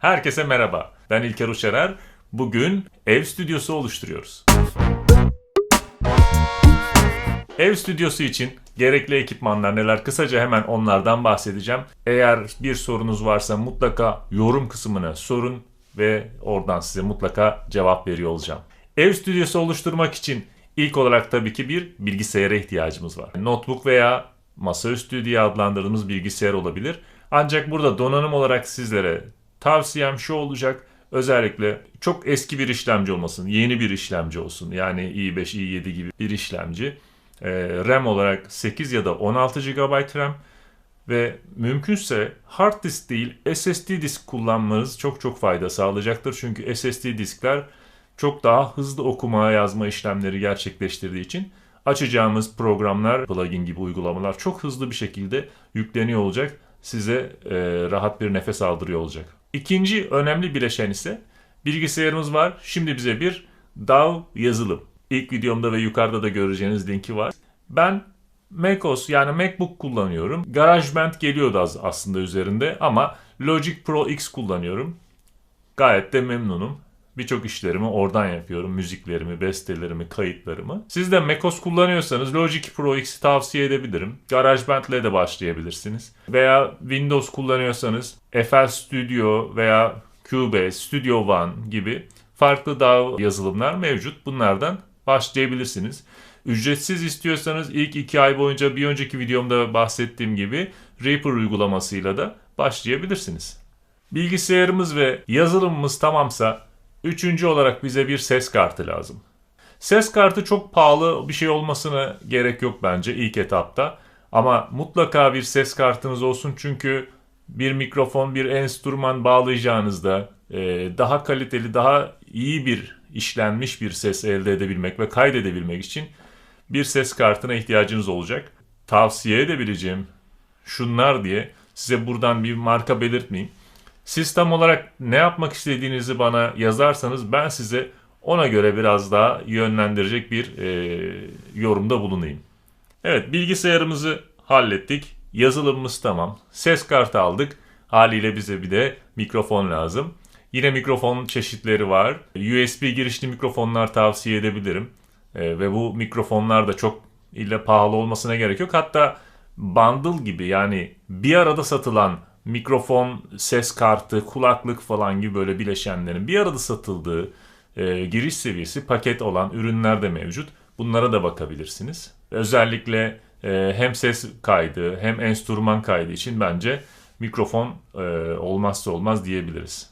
Herkese merhaba. Ben İlker Uçarer. Bugün ev stüdyosu oluşturuyoruz. Ev stüdyosu için gerekli ekipmanlar neler? Kısaca hemen onlardan bahsedeceğim. Eğer bir sorunuz varsa mutlaka yorum kısmına sorun ve oradan size mutlaka cevap veriyor olacağım. Ev stüdyosu oluşturmak için ilk olarak tabii ki bir bilgisayara ihtiyacımız var. Notebook veya masaüstü diye adlandırdığımız bilgisayar olabilir. Ancak burada donanım olarak sizlere tavsiyem şu olacak. Özellikle çok eski bir işlemci olmasın, yeni bir işlemci olsun. Yani i5, i7 gibi bir işlemci. Ee, RAM olarak 8 ya da 16 GB RAM ve mümkünse hard disk değil SSD disk kullanmanız çok çok fayda sağlayacaktır. Çünkü SSD diskler çok daha hızlı okuma yazma işlemleri gerçekleştirdiği için açacağımız programlar, plugin gibi uygulamalar çok hızlı bir şekilde yükleniyor olacak. Size e, rahat bir nefes aldırıyor olacak. İkinci önemli bileşen ise bilgisayarımız var. Şimdi bize bir DAW yazılım. İlk videomda ve yukarıda da göreceğiniz linki var. Ben macOS yani MacBook kullanıyorum. GarageBand geliyordu az aslında üzerinde ama Logic Pro X kullanıyorum. Gayet de memnunum. Birçok işlerimi oradan yapıyorum. Müziklerimi, bestelerimi, kayıtlarımı. Siz de macOS kullanıyorsanız Logic Pro X'i tavsiye edebilirim. GarageBand ile de başlayabilirsiniz. Veya Windows kullanıyorsanız FL Studio veya Cubase, Studio One gibi farklı DAW yazılımlar mevcut. Bunlardan başlayabilirsiniz. Ücretsiz istiyorsanız ilk iki ay boyunca bir önceki videomda bahsettiğim gibi Reaper uygulamasıyla da başlayabilirsiniz. Bilgisayarımız ve yazılımımız tamamsa üçüncü olarak bize bir ses kartı lazım. Ses kartı çok pahalı bir şey olmasına gerek yok bence ilk etapta. Ama mutlaka bir ses kartınız olsun çünkü bir mikrofon, bir enstrüman bağlayacağınızda daha kaliteli, daha iyi bir işlenmiş bir ses elde edebilmek ve kaydedebilmek için bir ses kartına ihtiyacınız olacak. Tavsiye edebileceğim şunlar diye size buradan bir marka belirtmeyeyim. Sistem olarak ne yapmak istediğinizi bana yazarsanız ben size ona göre biraz daha yönlendirecek bir e, yorumda bulunayım. Evet bilgisayarımızı hallettik. Yazılımımız tamam. Ses kartı aldık. Haliyle bize bir de mikrofon lazım. Yine mikrofon çeşitleri var. USB girişli mikrofonlar tavsiye edebilirim. E, ve bu mikrofonlar da çok illa pahalı olmasına gerek yok. Hatta bundle gibi yani bir arada satılan mikrofon, ses kartı, kulaklık falan gibi böyle bileşenlerin bir arada satıldığı e, giriş seviyesi paket olan ürünler de mevcut. Bunlara da bakabilirsiniz. Özellikle e, hem ses kaydı hem enstrüman kaydı için bence mikrofon e, olmazsa olmaz diyebiliriz.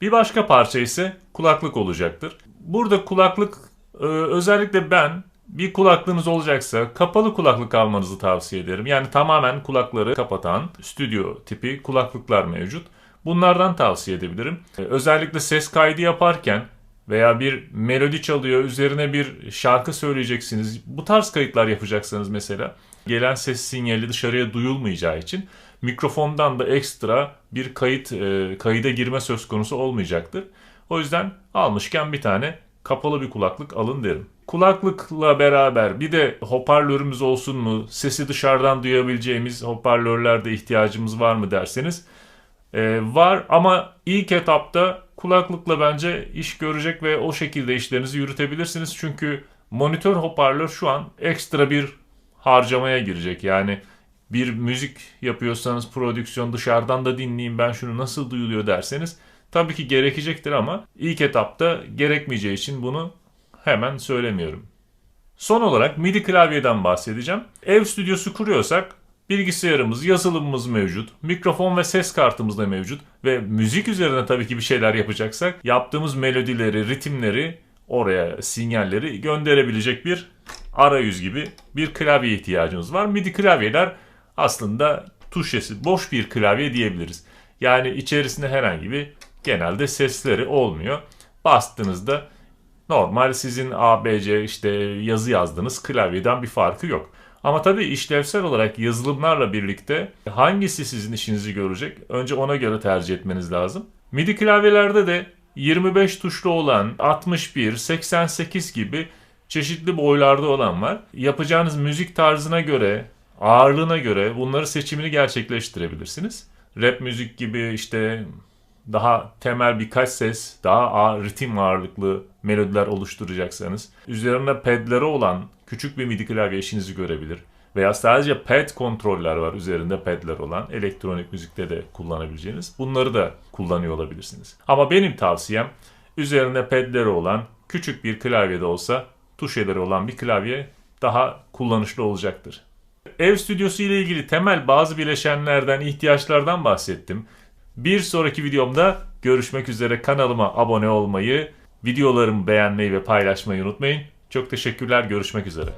Bir başka parça ise kulaklık olacaktır. Burada kulaklık e, özellikle ben bir kulaklığınız olacaksa kapalı kulaklık almanızı tavsiye ederim. Yani tamamen kulakları kapatan stüdyo tipi kulaklıklar mevcut. Bunlardan tavsiye edebilirim. Ee, özellikle ses kaydı yaparken veya bir melodi çalıyor, üzerine bir şarkı söyleyeceksiniz. Bu tarz kayıtlar yapacaksanız mesela gelen ses sinyali dışarıya duyulmayacağı için mikrofondan da ekstra bir kayıt e, kayıda girme söz konusu olmayacaktır. O yüzden almışken bir tane kapalı bir kulaklık alın derim. Kulaklıkla beraber bir de hoparlörümüz olsun mu, sesi dışarıdan duyabileceğimiz hoparlörlerde ihtiyacımız var mı derseniz e, var ama ilk etapta kulaklıkla bence iş görecek ve o şekilde işlerinizi yürütebilirsiniz. Çünkü monitör hoparlör şu an ekstra bir harcamaya girecek. Yani bir müzik yapıyorsanız prodüksiyon dışarıdan da dinleyeyim ben şunu nasıl duyuluyor derseniz tabii ki gerekecektir ama ilk etapta gerekmeyeceği için bunu hemen söylemiyorum. Son olarak MIDI klavyeden bahsedeceğim. Ev stüdyosu kuruyorsak bilgisayarımız, yazılımımız mevcut, mikrofon ve ses kartımız da mevcut ve müzik üzerine tabii ki bir şeyler yapacaksak yaptığımız melodileri, ritimleri oraya sinyalleri gönderebilecek bir arayüz gibi bir klavye ihtiyacımız var. MIDI klavyeler aslında tuşesi boş bir klavye diyebiliriz. Yani içerisinde herhangi bir genelde sesleri olmuyor. Bastığınızda normal sizin ABC işte yazı yazdığınız klavyeden bir farkı yok. Ama tabii işlevsel olarak yazılımlarla birlikte hangisi sizin işinizi görecek? Önce ona göre tercih etmeniz lazım. MIDI klavyelerde de 25 tuşlu olan 61, 88 gibi çeşitli boylarda olan var. Yapacağınız müzik tarzına göre, ağırlığına göre bunları seçimini gerçekleştirebilirsiniz. Rap müzik gibi işte daha temel birkaç ses, daha ağır, ritim ağırlıklı melodiler oluşturacaksanız üzerinde pedleri olan küçük bir MIDI klavye işinizi görebilir. Veya sadece pad kontroller var üzerinde pedler olan elektronik müzikte de kullanabileceğiniz. Bunları da kullanıyor olabilirsiniz. Ama benim tavsiyem üzerinde pedleri olan küçük bir klavyede olsa tuşeleri olan bir klavye daha kullanışlı olacaktır. Ev stüdyosu ile ilgili temel bazı bileşenlerden, ihtiyaçlardan bahsettim. Bir sonraki videomda görüşmek üzere kanalıma abone olmayı, videolarımı beğenmeyi ve paylaşmayı unutmayın. Çok teşekkürler, görüşmek üzere.